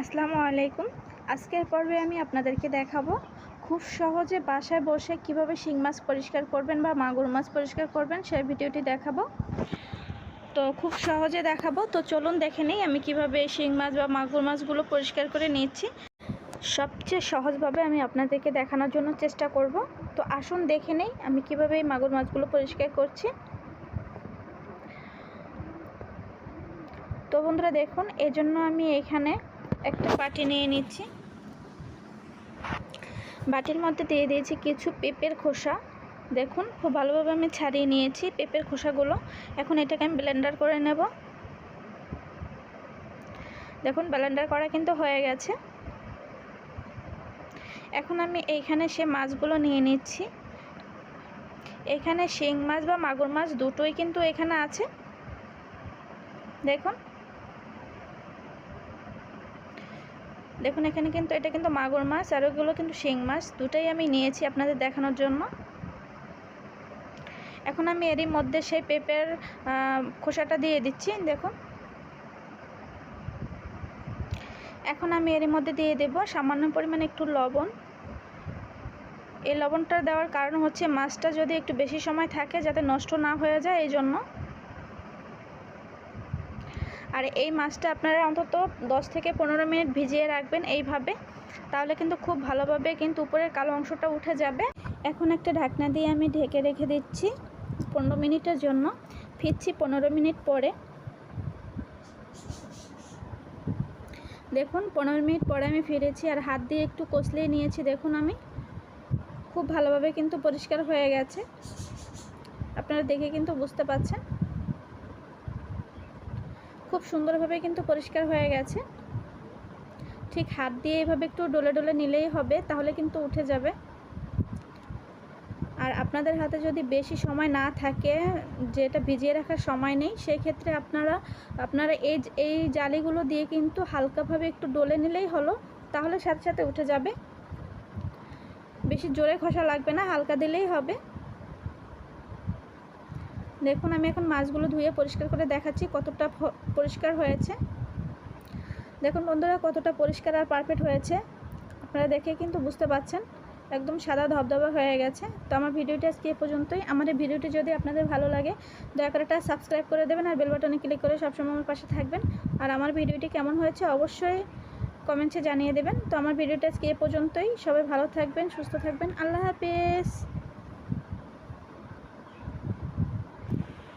আসসালামু আলাইকুম। আজকের পর্বে আমি আপনাদেরকে দেখাবো খুব সহজে বাসায় বসে কীভাবে শিং মাছ পরিষ্কার করবেন বা মাগুর মাছ পরিষ্কার করবেন সেই ভিডিওটি দেখাবো। তো খুব সহজে দেখাবো। তো চলুন দেখে নেই আমি কীভাবে শিং মাছ বা মাগুর মাছগুলো পরিষ্কার করে নিচ্ছি। সবচেয়ে সহজভাবে আমি আপনাদেরকে দেখানোর জন্য চেষ্টা করব। তো আসুন দেখে নেই আমি কীভাবে এই মাগুর মাছগুলো পরিষ্কার করছি। তো বন্ধুরা দেখুন, এজন্য আমি এখানে একটা বাটি নিয়ে নিচ্ছি। বাটির মধ্যে দিয়ে দিয়েছি কিছু পেঁপের খোসা। দেখুন, খুব ভালোভাবে আমি ছাড়িয়ে নিয়েছি পেঁপের খোসাগুলো। এখন এটাকে আমি ব্লেন্ডার করে নেব। দেখুন, ব্লেন্ডার করা কিন্তু হয়ে গেছে। এখন আমি এইখানে সে মাছগুলো নিয়ে নিচ্ছি। এখানে শিং মাছ বা মাগুর মাছ দুটোই কিন্তু এখানে আছে। দেখুন দেখুন, এখানে কিন্তু, এটা কিন্তু মাগুর মাছ আর ওগুলো কিন্তু শিং মাছ। দুটাই আমি নিয়েছি আপনাদের দেখানোর জন্য। এখন আমি এরই মধ্যে সেই পেঁপের খোসাটা দিয়ে দিচ্ছি, দেখুন। এখন আমি এরই মধ্যে দিয়ে দেব সামান্য পরিমাণে একটু লবণ। এই লবণটা দেওয়ার কারণ হচ্ছে মাছটা যদি একটু বেশি সময় থাকে যাতে নষ্ট না হয়ে যায়, এই জন্য। আর এই মাছটা আপনারা অন্তত 10 থেকে পনেরো মিনিট ভিজিয়ে রাখবেন এইভাবে। তাহলে কিন্তু খুব ভালোভাবে কিন্তু উপরের কালো অংশটা উঠে যাবে। এখন একটা ঢাকনা দিয়ে আমি ঢেকে রেখে দিচ্ছি পনেরো মিনিটের জন্য। ফিরছি পনেরো মিনিট পরে। দেখুন, পনেরো মিনিট পরে আমি ফিরেছি আর হাত দিয়ে একটু কষলিয়ে নিয়েছি, দেখুন আমি। খুব ভালোভাবে কিন্তু পরিষ্কার হয়ে গেছে। আপনারা দেখে কিন্তু বুঝতে পাচ্ছেন খুব সুন্দরভাবে কিন্তু পরিষ্কার হয়ে গেছে। ঠিক হাত দিয়ে এভাবে একটু ডলে ডলে নিলেই হবে, তাহলে কিন্তু উঠে যাবে। আর আপনাদের হাতে যদি বেশি সময় না থাকে, যেটা ভিজিয়ে রাখার সময় নেই সেই ক্ষেত্রে আপনারা আপনারা এই এই জালিগুলো দিয়ে কিন্তু হালকাভাবে একটু ডলে নিলেই হলো, তাহলে সাথে সাথে উঠে যাবে। বেশি জোরে ঘষা লাগবে না, হালকা দিলেই হবে। দেখুন, আমি এখন মাছগুলো ধুয়ে পরিষ্কার করে দেখাচ্ছি কতটা পরিষ্কার হয়েছে। দেখুন বন্ধুরা, কতটা পরিষ্কার আর পারফেক্ট হয়েছে। আপনারা দেখে কিন্তু বুঝতে পাচ্ছেন, একদম সাদা ধবধবা হয়ে গেছে। তো আমার ভিডিওটি আজকে এ পর্যন্তই। আমার ভিডিওটি যদি আপনাদের ভালো লাগে, দয়া করে এটা সাবস্ক্রাইব করে দেবেন আর বেল বাটনে ক্লিক করে সবসময় আমার পাশে থাকবেন। আর আমার ভিডিওটি কেমন হয়েছে অবশ্যই কমেন্টসে জানিয়ে দেবেন। তো আমার ভিডিওটা আজকে এ পর্যন্তই। সবাই ভালো থাকবেন, সুস্থ থাকবেন। আল্লাহ হাফেজ।